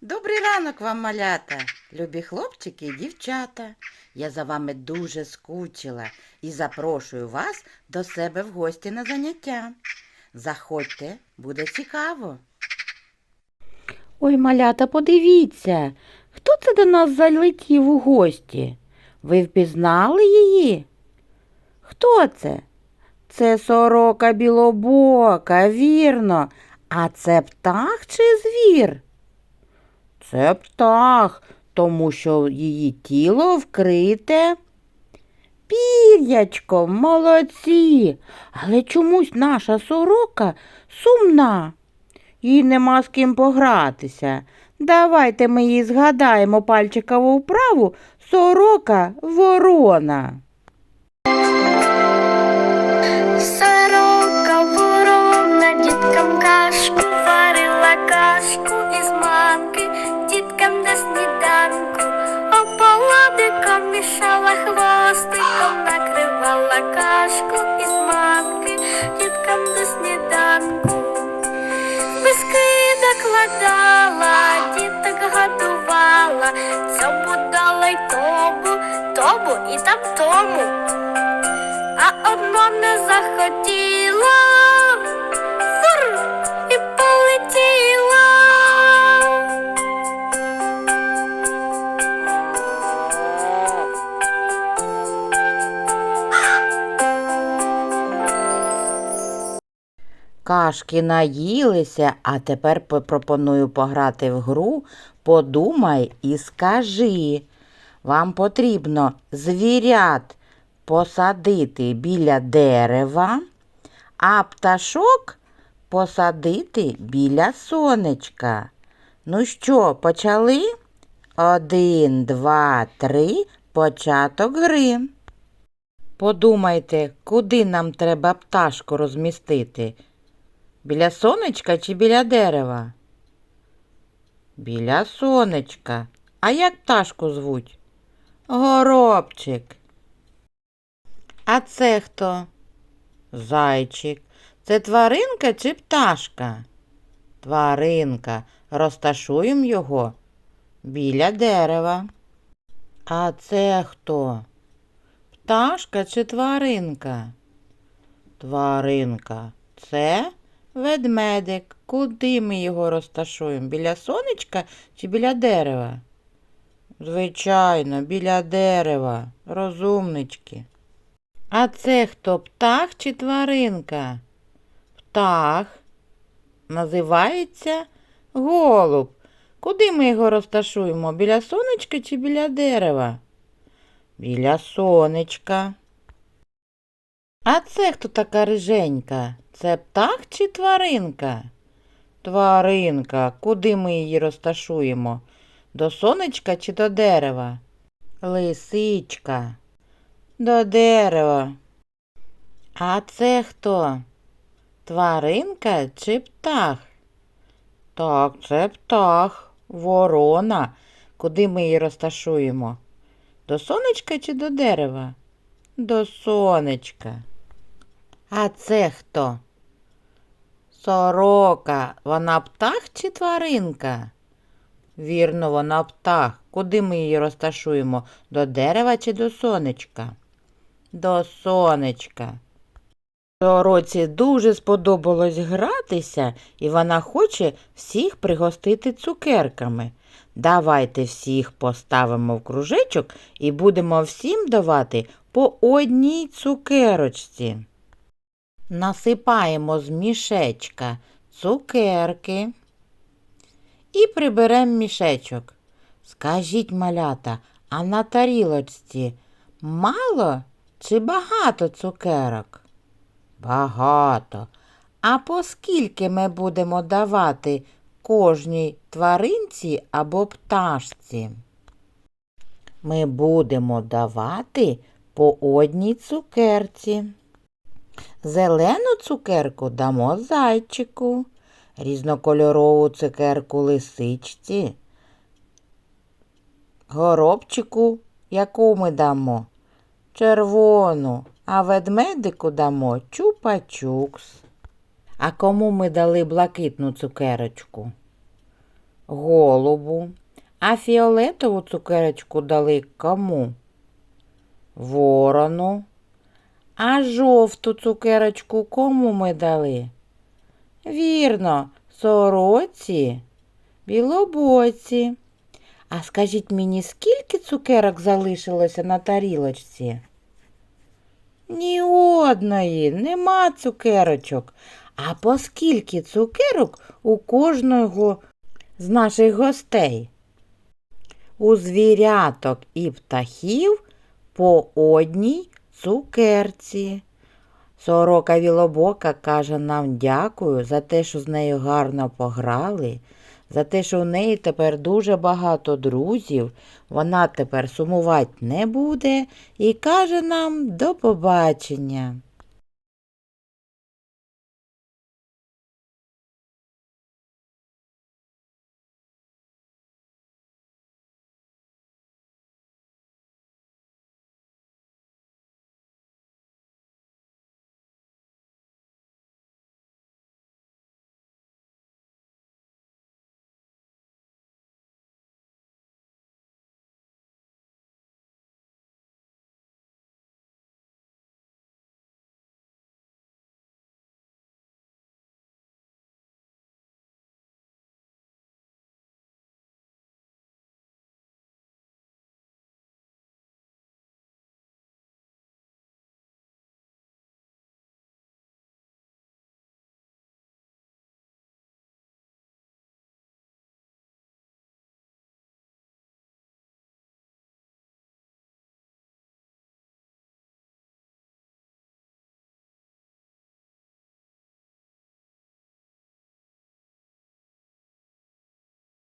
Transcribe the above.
Добрий ранок вам, малята, любі хлопчики і дівчата. Я за вами дуже скучила і запрошую вас до себе в гості на заняття. Заходьте, буде цікаво. Ой, малята, подивіться, хто це до нас залетів у гості? Ви впізнали її? Хто це? Це сорока білобока, вірно. А це птах чи звір? Це птах, тому що її тіло вкрите. Пір'ячком, молодці. Але чомусь наша сорока сумна. Їй нема з ким погратися. Давайте ми їй згадаємо пальчикову вправу сорока ворона. Сорока ворона діткам кашку варила кашку із діткам на сніданку, ополодиком мішала хвостиком, накривала кашку із манки, діткам до сніданку. Миски накладала, діток годувала, цьому дала й тому, тому і там тому. А одно не захотіла Кашки наїлися, а тепер пропоную пограти в гру Подумай і скажи. Вам потрібно звірят посадити біля дерева, а пташок посадити біля сонечка. Ну що, почали? Один, два, три, початок гри. Подумайте, куди нам треба пташку розмістити? Біля сонечка чи біля дерева? Біля сонечка. А як пташку звуть? Горобчик. А це хто? Зайчик. Це тваринка чи пташка? Тваринка. Розташуємо його біля дерева. А це хто? Пташка чи тваринка? Тваринка. Це ведмедик. Куди ми його розташуємо? Біля сонечка чи біля дерева? Звичайно, біля дерева. Розумнички. А це хто? Птах чи тваринка? Птах. Називається голуб. Куди ми його розташуємо? Біля сонечка чи біля дерева? Біля сонечка. А це хто така риженька? Це птах чи тваринка? Тваринка. Куди ми її розташуємо? До сонечка чи до дерева? Лисичка. До дерева. А це хто? Тваринка чи птах? Так, це птах, ворона. Куди ми її розташуємо? До сонечка чи до дерева? До сонечка. А це хто? Сорока. Вона птах чи тваринка? Вірно, вона птах. Куди ми її розташуємо? До дерева чи до сонечка? До сонечка. Сороці дуже сподобалось гратися, і вона хоче всіх пригостити цукерками. Давайте всіх поставимо в кружечок і будемо всім давати по одній цукерочці. Насипаємо з мішечка цукерки і приберемо мішечок. Скажіть, малята, а на тарілочці мало чи багато цукерок? Багато. А по скільки ми будемо давати кожній тваринці або пташці? Ми будемо давати по одній цукерці. Зелену цукерку дамо зайчику, різнокольорову цукерку лисичці, горобчику, яку ми дамо? Червону, а ведмедику дамо чупа-чукс. А кому ми дали блакитну цукерочку? голубу, а фіолетову цукерочку дали кому? Ворону. А жовту цукерочку кому ми дали? Вірно, сороці, білобоці. А скажіть мені, скільки цукерок залишилося на тарілочці? Ні одної, нема цукерочок. А по скільки цукерок у кожного з наших гостей? У звіряток і птахів по одній цукерці. Сорока Вілобока каже нам дякую за те, що з нею гарно пограли, за те, що в неї тепер дуже багато друзів, вона тепер сумувати не буде і каже нам до побачення.